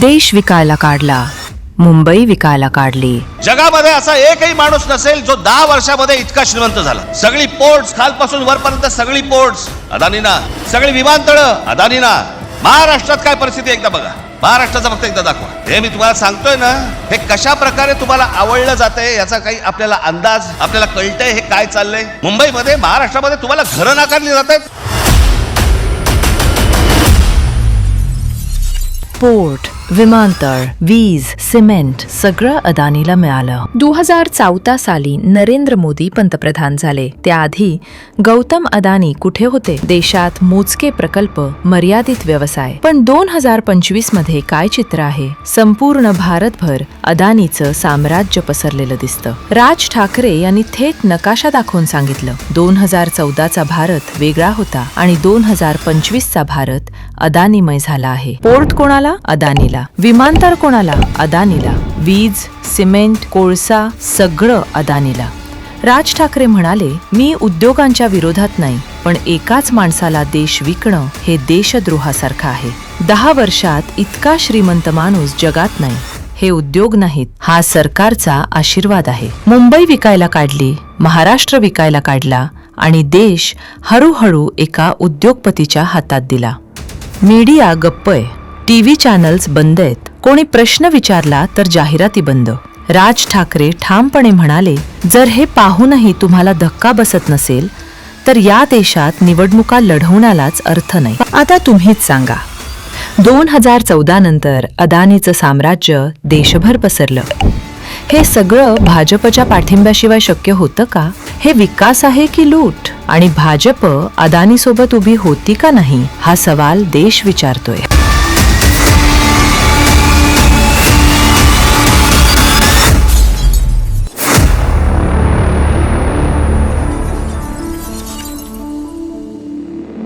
देश विकायला काढला मुंबई विकायला काढली. जगामध्ये असा एकही माणूस नसेल जो दहा वर्षामध्ये इतका श्रीमंत झाला. सगळी पोर्ट्स खालपासून वरपर्यंत सगळी पोर्ट्स अदानीना सगळी विमानतळं अदानीना महाराष्ट्रात काय परिस्थिती एकदा बघा. महाराष्ट्राचं फक्त एकदा दाखवा. हे मी तुम्हाला सांगतोय ना हे कशा प्रकारे तुम्हाला आवडलं जातंय याचा काही आपल्याला अंदाज आपल्याला कळतंय हे काय चाललंय. मुंबईमध्ये महाराष्ट्रामध्ये तुम्हाला घरं नाकारली जात आहेत पोर्ट विमानतळ वीज सिमेंट सगळं अदानीला मिळालं. दो हजार चौदा साली नरेंद्र मोदी पंतप्रधान झाले. त्याआधी गौतम अदानी कुठे होते? देशात मोजके प्रकल्प मर्यादित व्यवसाय. पण दोन हजार पंचवीसमध्ये काय चित्र आहे? संपूर्ण भारतभर अदानीचं साम्राज्य पसरलेलं दिसतं. राज ठाकरे यांनी थेट नकाशा दाखवून सांगितलं. दोन हजार चौदाचा भारत वेगळा होता आणि दोन हजार पंचवीसचा भारत अदानीमय झाला आहे. पोर्ट कोणाला? अदानीला. विमानतळ कोणाला? अदानीला. वीज सिमेंट कोळसा सगळं अदानीला. राज ठाकरे म्हणाले मी उद्योगांच्या विरोधात नाही पण एकाच माणसाला देश विकणं हे देशद्रोहासारखं आहे. दहा वर्षात इतका श्रीमंत माणूस जगात नाही. हे उद्योग नाहीत हा सरकारचा आशीर्वाद आहे. मुंबई विकायला काढली महाराष्ट्र विकायला काढला आणि देश हळूहळू एका उद्योगपतीच्या हातात दिला. मीडिया गप्पय. टी टीव्ही चॅनल्स बंद आहेत. कोणी प्रश्न विचारला तर जाहिराती बंद. राज ठाकरे ठामपणे म्हणाले जर हे पाहूनही तुम्हाला धक्का बसत नसेल तर या देशात निवडणुका लढवण्यालाच अर्थ नाही. आता तुम्हीच सांगा. दोन हजार चौदा नंतर अदानीचं साम्राज्य देशभर पसरलं. हे सगळं भाजपच्या पाठिंब्याशिवाय शक्य होतं का? हे विकास आहे की लूट? आणि भाजप अदानीसोबत उभी होती का नाही? हा सवाल देश विचारतोय.